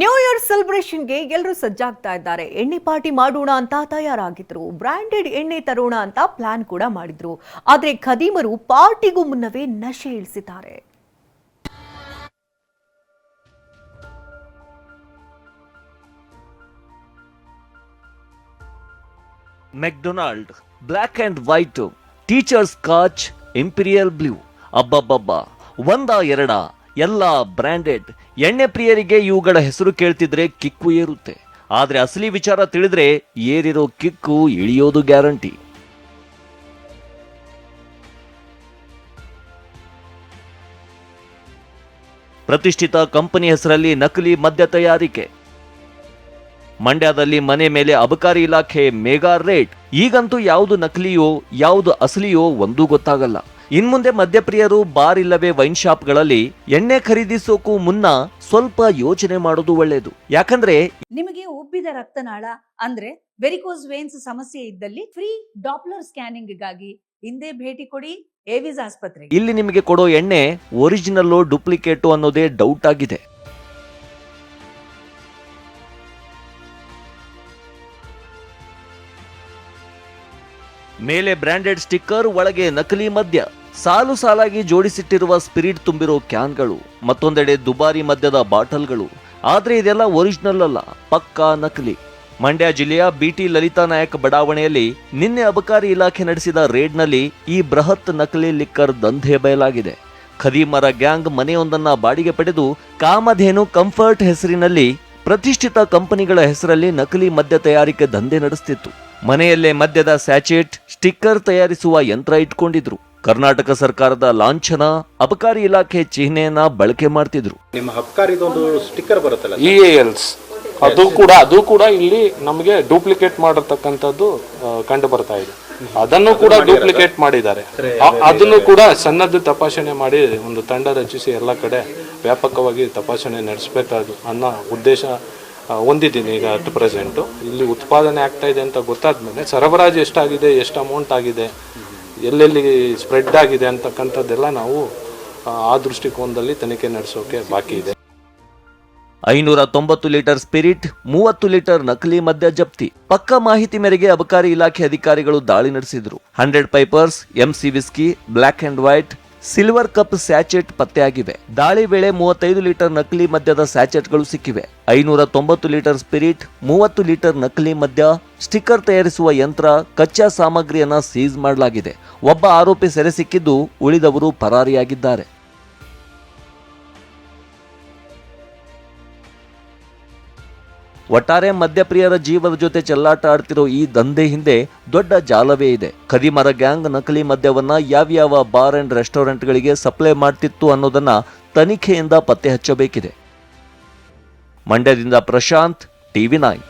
New year ಸೆಲೆಬ್ರೇಷನ್ಗೆ ಎಲ್ಲರೂ ಸಜ್ಜಾಗ್ತಾ ಇದ್ದಾರೆ. ಎಣ್ಣೆ ಪಾರ್ಟಿ ಮಾಡೋಣ ಅಂತ ತಯಾರಾಗಿದ್ರು. ಬ್ರಾಂಡೆಡ್ ಎಣ್ಣೆ ತರೋಣ ಅಂತ ಪ್ಲಾನ್ ಕೂಡ ಮಾಡಿದ್ರು. ಆದ್ರೆ ಖದೀಮರು ಪಾರ್ಟಿಗೂ ಮುನ್ನವೇ ನಶೆ ಇಳಿಸಿದ್ದಾರೆ. McDonald black and white, teachers ಕಾಚ್, imperial blue, ಅಬ್ಬಬ್ಬಬ್ಬ, ಒಂದ ಎರಡ ಎಲ್ಲ ಬ್ರ್ಯಾಂಡೆಡ್ ಎಣ್ಣೆ ಪ್ರಿಯರಿಗೆ ಇವುಗಳ ಹೆಸರು ಕೇಳ್ತಿದ್ರೆ ಕಿಕ್ಕು ಏರುತ್ತೆ. ಆದರೆ ಅಸಲಿ ವಿಚಾರ ತಿಳಿದ್ರೆ ಏರಿರೋ ಕಿಕ್ಕು ಇಳಿಯೋದು ಗ್ಯಾರಂಟಿ. ಪ್ರತಿಷ್ಠಿತ ಕಂಪನಿ ಹೆಸರಲ್ಲಿ ನಕಲಿ ಮದ್ಯ ತಯಾರಿಕೆ. ಮಂಡ್ಯದಲ್ಲಿ ಮನೆ ಮೇಲೆ ಅಬಕಾರಿ ಇಲಾಖೆ ಮೇಗಾ ರೇಟ್. ಈಗಂತೂ ಯಾವುದು ನಕಲಿಯೋ, ಯಾವುದು ಅಸಲಿಯೋ ಒಂದೂ ಗೊತ್ತಾಗಲ್ಲ. ಇನ್ಮುಂದೆ ಮದ್ಯಪ್ರಿಯರು ಬಾರ್ ಇಲ್ಲವೇ ವೈನ್ ಶಾಪ್ಗಳಲ್ಲಿ ಎಣ್ಣೆ ಖರೀದಿಸೋಕು ಮುನ್ನ ಸ್ವಲ್ಪ ಯೋಚನೆ ಮಾಡೋದು ಒಳ್ಳೆಯದು. ಯಾಕಂದ್ರೆ ನಿಮಗೆ ಉಬ್ಬಿದ ರಕ್ತನಾಳ ಅಂದ್ರೆ ವೆರಿಕೋಸ್ ವೇನ್ಸ್ ಸಮಸ್ಯೆ ಇದ್ದಲ್ಲಿ ಫ್ರೀ ಡಾಪ್ಲರ್ ಸ್ಕ್ಯಾನಿಂಗ್ಗಾಗಿ ಹಿಂದೆ ಭೇಟಿ ಕೊಡಿ ಏವಿಸ್ ಆಸ್ಪತ್ರೆ ಇಲ್ಲಿ ನಿಮಗೆ ಕೊಡೋ ಎಣ್ಣೆ ಒರಿಜಿನಲ್ಲೋ ಡುಪ್ಲಿಕೇಟು ಅನ್ನೋದೇ ಡೌಟ್ ಆಗಿದೆ. ಮೇಲೆ ಬ್ರ್ಯಾಂಡೆಡ್ ಸ್ಟಿಕ್ಕರ್ ಒಳಗೆ ನಕಲಿ ಮದ್ಯ. ಸಾಲು ಸಾಲಾಗಿ ಜೋಡಿಸಿಟ್ಟಿರುವ ಸ್ಪಿರಿಟ್ ತುಂಬಿರೋ ಕ್ಯಾನ್ಗಳು, ಮತ್ತೊಂದೆಡೆ ದುಬಾರಿ ಮದ್ಯದ ಬಾಟಲ್ಗಳು. ಆದರೆ ಇದೆಲ್ಲ ಒರಿಜಿನಲ್ ಅಲ್ಲ, ಪಕ್ಕಾ ನಕಲಿ. ಮಂಡ್ಯ ಜಿಲ್ಲೆಯ ಬಿಟಿ ಲಲಿತಾ ನಾಯಕ್ ಬಡಾವಣೆಯಲ್ಲಿ ನಿನ್ನೆ ಅಬಕಾರಿ ಇಲಾಖೆ ನಡೆಸಿದ ರೇಡ್ನಲ್ಲಿ ಈ ಬೃಹತ್ ನಕಲಿ ಲಿಕ್ಕರ್ ದಂಧೆ ಬಯಲಾಗಿದೆ. ಖದೀಮರ ಗ್ಯಾಂಗ್ ಮನೆಯೊಂದನ್ನ ಬಾಡಿಗೆ ಪಡೆದು ಕಾಮಧೇನು ಕಂಫರ್ಟ್ ಹೆಸರಿನಲ್ಲಿ ಪ್ರತಿಷ್ಠಿತ ಕಂಪನಿಗಳ ಹೆಸರಲ್ಲಿ ನಕಲಿ ಮದ್ಯ ತಯಾರಿಕೆ ದಂಧೆ ನಡೆಸುತ್ತಿತ್ತು ಮನೆಯಲ್ಲೇ ಮದ್ಯದ ಸ್ಯಾಚೆಟ್, ಸ್ಟಿಕ್ಕರ್ ತಯಾರಿಸುವ ಯಂತ್ರ ಇಟ್ಕೊಂಡಿದ್ರು. ಕರ್ನಾಟಕ ಸರ್ಕಾರದ ಲಾಂಛನ ಅಬಕಾರಿ ಇಲಾಖೆ ಚಿಹ್ನೆಯನ್ನ ಬಳಕೆ ಮಾಡ್ತಿದ್ರು. ನಿಮ್ಮ ಹಬ್ಕಾರಿದೊಂದು ಸ್ಟಿಕ್ಕರ್ ಬರುತ್ತಲ್ಲ ಇ ಎಲ್ಸ್ ಅದು ಕೂಡ ಅದು ಕೂಡ ಇಲ್ಲಿ ನಮಗೆ ಡೂಪ್ಲಿಕೇಟ್ ಮಾಡಿರ್ತಕ್ಕಂಥದ್ದು ಕಂಡು ಬರ್ತಾ ಇದೆ. ಅದನ್ನು ಕೂಡ ಡೂಪ್ಲಿಕೇಟ್ ಮಾಡಿದ್ದಾರೆ. ಅದನ್ನು ಕೂಡ ಸನ್ನದ್ಧ ತಪಾಸಣೆ ಮಾಡಿ ಒಂದು ತಂಡ ರಚಿಸಿ ಎಲ್ಲ ಕಡೆ ವ್ಯಾಪಕವಾಗಿ ತಪಾಸಣೆ ನಡೆಸಬೇಕಾದ ಅನ್ನೋ ಉದ್ದೇಶ ಆ, ಹೊಂದಿದ್ದೀನಿ ಈಗ ಅಟ್ ಪ್ರೆಸೆಂಟು ಇಲ್ಲಿ ಉತ್ಪಾದನೆ ಆಗ್ತಾ ಇದೆ ಅಂತ ಗೊತ್ತಾದ್ಮೇಲೆ ಸರಬರಾಜು ಎಷ್ಟಾಗಿದೆ ಎಷ್ಟು ಅಮೌಂಟ್ ಆಗಿದೆ ಎಲ್ಲೆಲ್ಲಿ ಸ್ಪ್ರೆಡ್ ಆಗಿದೆ ಅಂತಕ್ಕಂಥದ್ದೆಲ್ಲ ನಾವು ಆ, ದೃಷ್ಟಿಕೋನದಲ್ಲಿ ತನಿಖೆ ನಡೆಸೋಕೆ ಬಾಕಿ ಇದೆ. ಐನೂರ ತೊಂಬತ್ತು ಲೀಟರ್ ಸ್ಪಿರಿಟ್ ಮೂವತ್ತು ಲೀಟರ್ ನಕಲಿ ಮದ್ಯ ಜಪ್ತಿ. ಪಕ್ಕ ಮಾಹಿತಿ ಮೇರೆಗೆ ಅಬಕಾರಿ ಇಲಾಖೆ ಅಧಿಕಾರಿಗಳು ದಾಳಿ ನಡೆಸಿದ್ರು. Hundred pipers MC whisky black and white silver cup sachet ಪತ್ತೆಯಾಗಿವೆ. ದಾಳಿ ವೇಳೆ ಮೂವತ್ತೈದು ಲೀಟರ್ ನಕಲಿ ಮದ್ಯದ ಸ್ಯಾಚೆಟ್ಗಳು ಸಿಕ್ಕಿವೆ. ಐನೂರ ತೊಂಬತ್ತು ಲೀಟರ್ ಸ್ಪಿರಿಟ್ ಮೂವತ್ತು ಲೀಟರ್ ನಕಲಿ ಮದ್ಯ ಸ್ಟಿಕ್ಕರ್ ತಯಾರಿಸುವ ಯಂತ್ರ, ಕಚ್ಚಾ ಸಾಮಗ್ರಿಯನ್ನ ಸೀಸ್ ಮಾಡಲಾಗಿದೆ. ಒಬ್ಬ ಆರೋಪಿ ಸೆರೆ ಸಿಕ್ಕಿದ್ದು ಉಳಿದವರು ಪರಾರಿಯಾಗಿದ್ದಾರೆ. ಒಟ್ಟಾರೆ ಮದ್ಯಪ್ರಿಯರ ಜೀವದ ಜೊತೆ ಚೆಲ್ಲಾಟ ಆಡ್ತಿರೋ ಈ ದಂಧೆ ಹಿಂದೆ ದೊಡ್ಡ ಜಾಲವೇ ಇದೆ. ಖದೀಮರ ಗ್ಯಾಂಗ್ ನಕಲಿ ಮದ್ಯವನ್ನ ಯಾವ್ಯಾವ ಬಾರ್ ಅಂಡ್ ರೆಸ್ಟೋರೆಂಟ್ಗಳಿಗೆ ಸಪ್ಲೈ ಮಾಡ್ತಿತ್ತು ಅನ್ನೋದನ್ನ ತನಿಖೆಯಿಂದ ಪತ್ತೆ ಹಚ್ಚಬೇಕಿದೆ. ಮಂಡ್ಯದಿಂದ ಪ್ರಶಾಂತ್, ಟಿವಿ ನೈನ್.